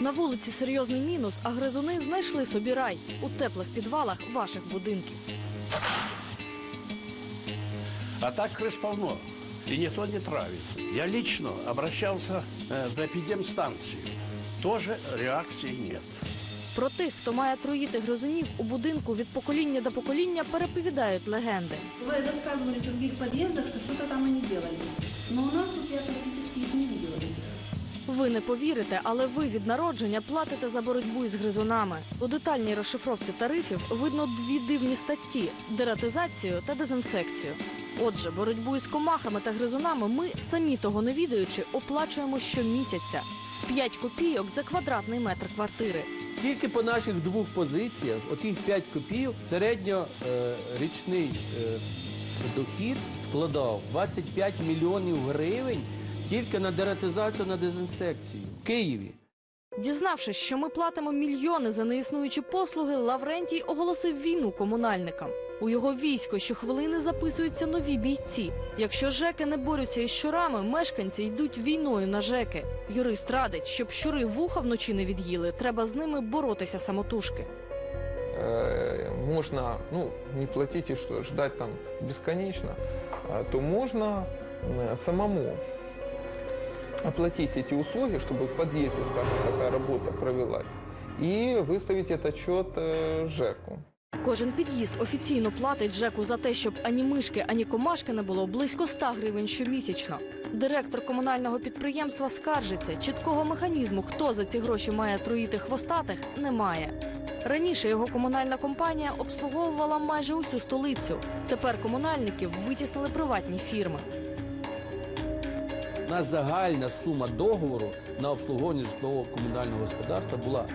На вулиці серйозний мінус, а гризуни знайшли собі рай у теплих підвалах ваших будинків. А так крыс полно. И никто не травит. Я лично обращался э, в эпидемстанцию. Тоже реакции нет. Про тих, хто має труїти гризунів у будинку від покоління до покоління, переповідають легенди. Вы рассказывали в других подъездах, что что-то там они делали. Но у нас ви не повірите, але ви від народження платите за боротьбу із гризунами. У детальній розшифровці тарифів видно дві дивні статті: дератизацію та дезінсекцію. Отже, боротьбу із комахами та гризунами ми, самі того не відаючи, оплачуємо щомісяця 5 копійок за квадратний метр квартири. Тільки по наших двох позиціях, отих 5 копійок, середньорічний е, дохід складав 25 мільйонів гривень тільки на дератизацію, на дезінсекцію в Києві. Дізнавшись, що ми платимо мільйони за неіснуючі послуги, Лаврентій оголосив війну комунальникам. У його військо щохвилини записуються нові бійці. Якщо ЖЕКи не борються із щурами, мешканці йдуть війною на ЖЕКи. Юрист радить, щоб щури вуха вночі не від'їли, треба з ними боротися самотужки. э, можно, ну, не платить и что, там бесконечно, а, то можно м, самому оплатить эти услуги, чтобы в подъезде, скажем, такая работа провелась, и выставить этот отчет э, ЖЭКу. Кожен під'їзд офіційно платить ЖЕКу за те, щоб ані мишки, ані комашки не було близько 100 гривень щомісячно. Директор комунального підприємства скаржиться, чіткого механізму, хто за ці гроші має труїти хвостатих, немає. Раніше його комунальна компанія обслуговувала майже усю столицю. Тепер комунальників витіснили приватні фірми. У нас загальна сума договору на обслуговування житлового комунального господарства була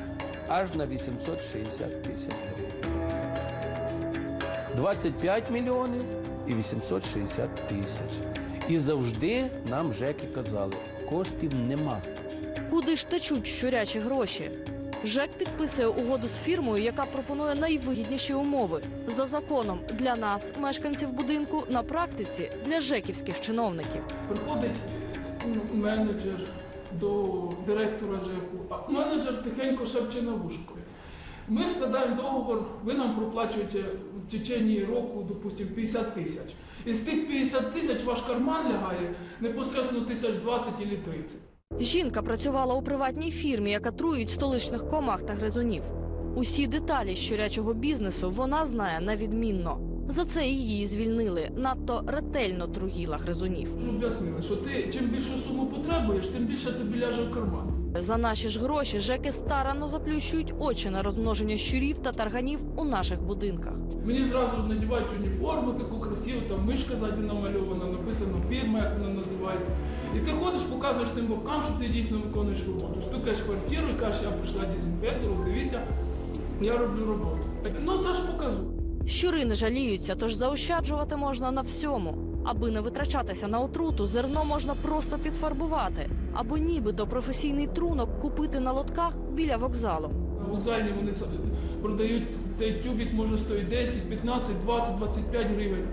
аж на 860 тисяч гривень. 25 мільйонів і 860 тисяч. І завжди нам ЖЕКи казали, коштів нема. Куди ж течуть щурячі гроші? ЖЕК підписує угоду з фірмою, яка пропонує найвигідніші умови за законом для нас, мешканців будинку, на практиці для жеківських чиновників. Приходить менеджер до директора ЖЕКу, а менеджер тихенько шепче на вушко. Ми складаємо договор, ви нам проплачуєте в течение року, допустим, 50 тисяч. Із тих 50 тисяч ваш карман лягає непосередньо тисяч 20 або 30. Жінка працювала у приватній фірмі, яка труїть столичних комах та гризунів. Усі деталі щурячого бізнесу вона знає на відмінно. За це її звільнили. Надто ретельно труїла гризунів. Ж Об'яснили, що ти чим більшу суму потребуєш, тим більше тобі ляже в карман. За наші ж гроші жеки старанно заплющують очі на розмноження щурів та тарганів у наших будинках. Мені зразу надівають уніформу, таку красиву, там мишка ззаді намальована, написано фірма, як вона називається. І ти ходиш, показуєш тим бокам, що ти дійсно виконуєш роботу. Стукаєш квартиру і кажеш, я прийшла дезінфектору, дивіться, я роблю роботу. Так, ну це ж показу. Щури не жаліються, тож заощаджувати можна на всьому. Аби не витрачатися на отруту, зерно можна просто підфарбувати або нібито професійний трунок купити на лотках біля вокзалу. На вокзалі вони продають цей тюбік, може стоїть 10, 15, 20, 25 гривень.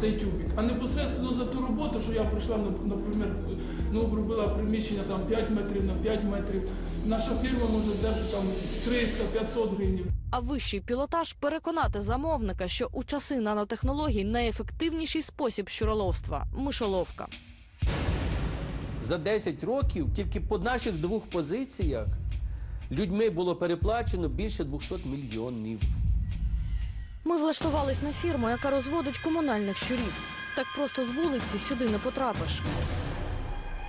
Цей тюбік. А непосередньо за ту роботу, що я прийшла, нап- наприклад, ну, обробила приміщення там 5 метрів на 5 метрів. Наша фірма може взяти там 300-500 гривень. А вищий пілотаж переконати замовника, що у часи нанотехнологій найефективніший спосіб щуроловства мишоловка. За 10 років тільки по наших двох позиціях людьми було переплачено більше 200 мільйонів. Ми влаштувались на фірму, яка розводить комунальних щурів. Так просто з вулиці сюди не потрапиш.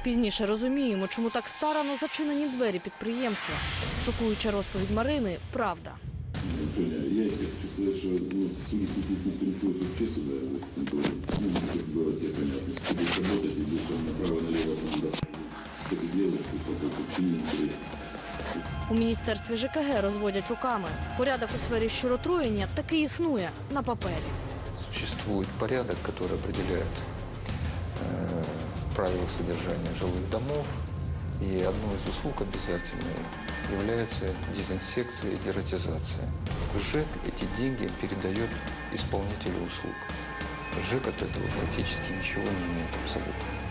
Пізніше розуміємо, чому так старано зачинені двері підприємства. Шокуюча розповідь Марини правда. Толя, я тебе хочу сказать, что ну, с улицы здесь никто не ходит вообще сюда, в контору. Ну, если в городе, понятно. Если ты будешь работать, и будешь там направо-налево там, да, что ты делаешь, тут такой вообще не интересно. У міністерстві ЖКГ розводять руками. Порядок у сфері щуротруєння таки існує на папері. Существует порядок, который определяет э, правила содержания жилых домов. И одной из услуг обязательной является дезинсекция и дератизация. ЖЭК эти деньги передает исполнителю услуг. ЖЭК от этого практически ничего не имеет абсолютно.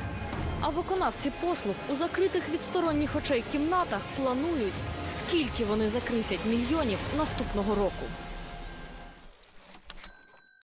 А виконавці послуг у закритих від сторонніх очей кімнатах планують, скільки вони закрисять мільйонів наступного року.